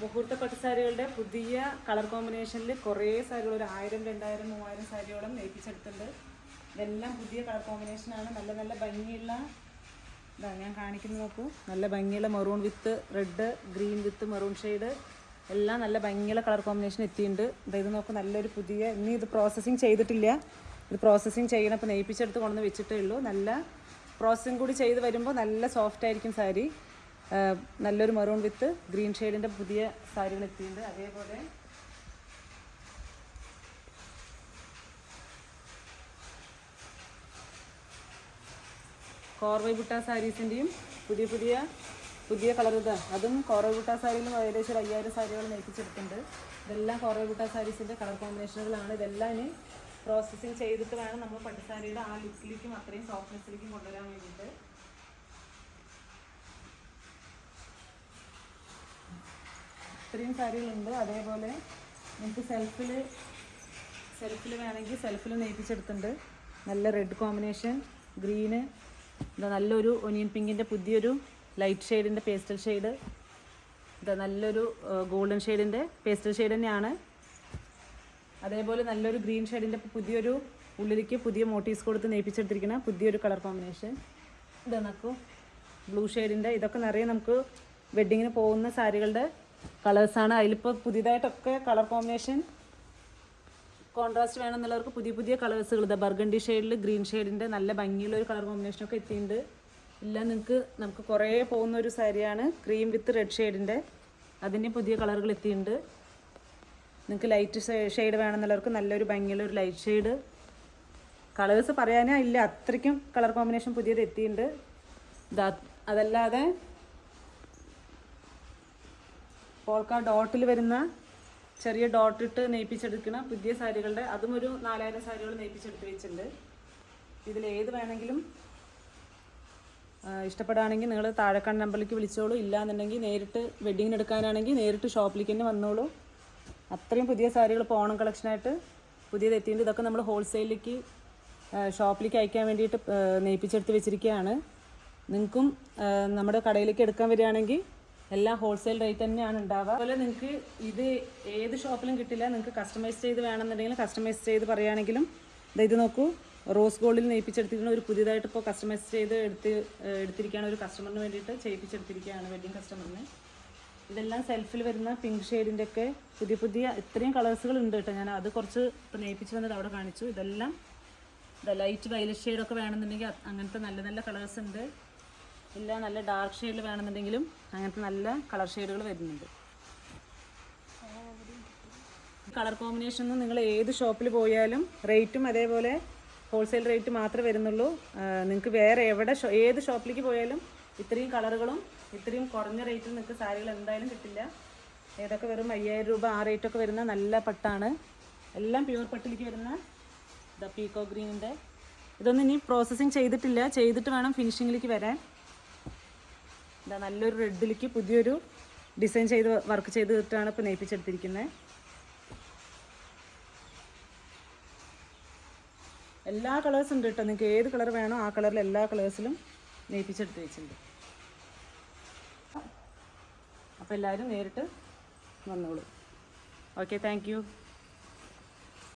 മുഹൂർത്ത പട്ട് സാരികളുടെ പുതിയ കളർ കോമ്പിനേഷനിൽ കുറേ സാരികൾ ഒരു ആയിരം രണ്ടായിരം മൂവായിരം സാരിയോളം നെയ്പ്പിച്ചെടുത്തിട്ടുണ്ട് ഇതെല്ലാം പുതിയ കളർ കോമ്പിനേഷനാണ്. നല്ല നല്ല ഭംഗിയുള്ള ഇതാ ഞാൻ കാണിക്കുന്നു നോക്കൂ. നല്ല ഭംഗിയുള്ള maroon with red green with maroon shade. എല്ലാം നല്ല ഭംഗിയുള്ള കളർ കോമ്പിനേഷൻ എത്തിയിട്ടുണ്ട്. ഇതായത് ഇത് നോക്കൂ നല്ലൊരു പുതിയ ഇനി ഇത് പ്രോസസ്സിങ് ചെയ്തിട്ടില്ല. ഇത് പ്രോസസ്സിങ് ചെയ്യണം അപ്പോൾ നെയ്പ്പിച്ചെടുത്ത് കൊണ്ടുവന്ന് വെച്ചിട്ടേ ഉള്ളൂ. നല്ല പ്രോസസ്സിങ് കൂടി ചെയ്ത് വരുമ്പോൾ നല്ല സോഫ്റ്റ് ആയിരിക്കും സാരി. നല്ലൊരു മെറൂൺ വിത്ത് ഗ്രീൻ ഷെയ്ഡിന്റെ പുതിയ സാരികൾ എത്തിയിട്ടുണ്ട്. അതേപോലെ കോർവൈ ബുട്ട സാരീസിന്റെയും പുതിയ പുതിയ പുതിയ കളർ ഇത്. അതും കോർവൈ ബുട്ട സാരിയിലും ഏകദേശം ഒരു അയ്യായിരം സാരികൾ നെയ്പ്പിച്ചെടുത്തിട്ടുണ്ട് ഇതെല്ലാം കോർവൈ ബുട്ട സാരീസിന്റെ കളർ കോമ്പിനേഷനുകളാണ് ഇതെല്ലാം ഇനി പ്രോസസ്സിങ് ചെയ്തിട്ട് വേണം നമ്മൾ പട്ടുസാരിയുടെ ആ ലുക്കിലേക്കും അത്രയും സോഫ്റ്റ്നെസ്സിലേക്കും കൊണ്ടുവരാൻ വേണ്ടിയിട്ട്. ഇത്രയും സാരികളുണ്ട്. അതേപോലെ നമുക്ക് സെൽഫിൽ സെൽഫിൽ വേണമെങ്കിൽ സെൽഫിൽ നെയ്പ്പിച്ചെടുത്തിട്ടുണ്ട് നല്ല റെഡ് കോമ്പിനേഷൻ ഗ്രീന് ഇതാ നല്ലൊരു ഒനിയൻ പിങ്കിന്റെ പുതിയൊരു ലൈറ്റ് ഷെയ്ഡിന്റെ പേസ്റ്റൽ ഷെയ്ഡ് ഇതാ നല്ലൊരു ഗോൾഡൻ ഷെയ്ഡിന്റെ പേസ്റ്റൽ ഷെയ്ഡ് തന്നെയാണ്. അതേപോലെ നല്ലൊരു ഗ്രീൻ ഷെയ്ഡിന്റെ പുതിയൊരു ഉള്ളിലേക്ക് പുതിയ മോട്ടീവ്സ് കൊടുത്ത് നെയ്പ്പിച്ചെടുത്തിരിക്കുന്ന പുതിയൊരു കളർ കോമ്പിനേഷൻ ഇതാ നോക്കൂ ബ്ലൂ ഷെയ്ഡിന്റെ ഇതൊക്കെ നിറയെ നമുക്ക് വെഡ്ഡിങ്ങിന് പോകുന്ന സാരികളുടെ കളേഴ്സാണ് അതിലിപ്പോൾ പുതിയതായിട്ടൊക്കെ കളർ കോമ്പിനേഷൻ കോൺട്രാസ്റ്റ് വേണമെന്നുള്ളവർക്ക് പുതിയ പുതിയ കളേഴ്സുകൾ ഇതാ ബർഗണ്ടി ഷെയ്ഡിൽ ഗ്രീൻ ഷെയ്ഡിന്റെ നല്ല ഭംഗിയുള്ള ഒരു കളർ കോമ്പിനേഷനൊക്കെ എത്തിയിട്ടുണ്ട്. എല്ലാം നിങ്ങൾക്ക് നമുക്ക് കുറേ പോകുന്ന ഒരു സാരിയാണ് ക്രീം വിത്ത് റെഡ് ഷെയ്ഡിന്റെ അതിന്റെ പുതിയ കളറുകൾ എത്തിയിട്ടുണ്ട്. നിങ്ങൾക്ക് ലൈറ്റ് ഷെയ്ഡ് വേണമെന്നുള്ളവർക്ക് നല്ലൊരു ഭംഗിയുള്ള ഒരു ലൈറ്റ് ഷെയ്ഡ് കളേഴ്സ് പറയാനേ ഇല്ല അത്രയ്ക്കും കളർ കോമ്പിനേഷൻ പുതിയത് എത്തിയിട്ടുണ്ട്. അതല്ലാതെ പോൾക്ക ഡോട്ടിൽ വരുന്ന ചെറിയ ഡോട്ടിട്ട് നെയ്പ്പിച്ചെടുക്കുന്ന പുതിയ സാരികളുടെ അതും ഒരു നാലായിരം സാരികൾ നെയ്പ്പിച്ചെടുത്ത് വെച്ചിട്ടുണ്ട്. ഇതിൽ ഏത് വേണമെങ്കിലും ഇഷ്ടപ്പെടുകയാണെങ്കിൽ നിങ്ങൾ താഴെക്കാൺ നമ്പറിലേക്ക് വിളിച്ചോളൂ. ഇല്ലാന്നുണ്ടെങ്കിൽ നേരിട്ട് വെഡ്ഡിങ്ങിന് എടുക്കാനാണെങ്കിൽ നേരിട്ട് ഷോപ്പിലേക്ക് തന്നെ വന്നോളൂ. അത്രയും പുതിയ സാരികൾ ഇപ്പോൾ ഓണം കളക്ഷനായിട്ട് പുതിയത് എത്തിയിട്ടുണ്ട്. ഇതൊക്കെ നമ്മൾ ഹോൾസെയിലേക്ക് ഷോപ്പിലേക്ക് അയക്കാൻ വേണ്ടിയിട്ട് നെയ്പ്പിച്ചെടുത്ത് വെച്ചിരിക്കുകയാണ്. നിങ്ങൾക്കും നമ്മുടെ കടയിലേക്ക് എടുക്കാൻ വരികയാണെങ്കിൽ എല്ലാം ഹോൾസെയിൽ റേറ്റ് തന്നെയാണ് ഉണ്ടാവുക. അതുപോലെ നിങ്ങൾക്ക് ഇത് ഏത് ഷോപ്പിലും കിട്ടില്ല നിങ്ങൾക്ക് കസ്റ്റമൈസ് ചെയ്ത് വേണമെന്നുണ്ടെങ്കിൽ കസ്റ്റമൈസ് ചെയ്ത് പറയുകയാണെങ്കിലും ഇത് നോക്കൂ റോസ് ഗോൾഡിൽ നെയ്പ്പിച്ചെടുത്തിരിക്കുന്ന ഒരു പുതിയതായിട്ട് ഇപ്പോൾ കസ്റ്റമൈസ് ചെയ്ത് എടുത്ത് എടുത്തിരിക്കുകയാണ് ഒരു കസ്റ്റമറിന് വേണ്ടിയിട്ട് ചെയ്യിപ്പിച്ചെടുത്തിരിക്കുകയാണ് വെഡിങ് കസ്റ്റമറിന് ഇതെല്ലാം സെൽഫിൽ വരുന്ന പിങ്ക് ഷെയ്ഡിന്റെ ഒക്കെ പുതിയ പുതിയ ഇത്രയും കളേഴ്സുകൾ ഉണ്ട് കേട്ടോ. ഞാൻ അത് കുറച്ച് ഇപ്പോൾ നെയ്പ്പിച്ച് വന്നത് അവിടെ കാണിച്ചു. ഇതെല്ലാം ലൈറ്റ് വൈലറ്റ് ഷെയ്ഡൊക്കെ വേണമെന്നുണ്ടെങ്കിൽ അങ്ങനത്തെ നല്ല നല്ല കളേഴ്സ് ഉണ്ട്. ഇല്ല നല്ല ഡാർക്ക് ഷെയ്ഡിൽ വേണമെന്നുണ്ടെങ്കിലും അങ്ങനത്തെ നല്ല കളർ ഷെയ്ഡുകൾ വരുന്നുണ്ട്. കളർ കോമ്പിനേഷൻ നിങ്ങൾ ഏത് ഷോപ്പിൽ പോയാലും റേറ്റും അതേപോലെ ഹോൾസെയിൽ റേറ്റ് മാത്രമേ വരുന്നുള്ളൂ. നിങ്ങൾക്ക് വേറെ എവിടെ ഏത് ഷോപ്പിലേക്ക് പോയാലും ഇത്രയും കളറുകളും ഇത്രയും കുറഞ്ഞ റേറ്റിൽ നിങ്ങൾക്ക് സാരികൾ എന്തായാലും കിട്ടില്ല. ഏതൊക്കെ വെറും അയ്യായിരം രൂപ ആ റേറ്റൊക്കെ വരുന്ന നല്ല പട്ടാണ്. എല്ലാം പ്യൂർ പട്ടിലേക്ക് വരുന്ന ദ പീക്കോ ഗ്രീനിന്റെ ഇതൊന്നും ഇനി പ്രോസസ്സിങ് ചെയ്തിട്ടില്ല. ചെയ്തിട്ട് വേണം ഫിനിഷിങ്ങിലേക്ക് വരാൻ. ഇതാ നല്ലൊരു റെഡിലേക്ക് പുതിയൊരു ഡിസൈൻ ചെയ്ത് വർക്ക് ചെയ്തിട്ടാണ് ഇപ്പോൾ നെയ്പ്പിച്ചെടുത്തിരിക്കുന്നത് എല്ലാ കളേഴ്സും ഉണ്ട് കേട്ടോ. നിങ്ങൾക്ക് ഏത് കളർ വേണോ ആ കളറിൽ എല്ലാ കളേഴ്സിലും നെയ്പ്പിച്ചെടുത്ത് വെച്ചിട്ടുണ്ട്. അപ്പോൾ എല്ലാവരും നേരിട്ട് വന്നോളൂ. Okay thank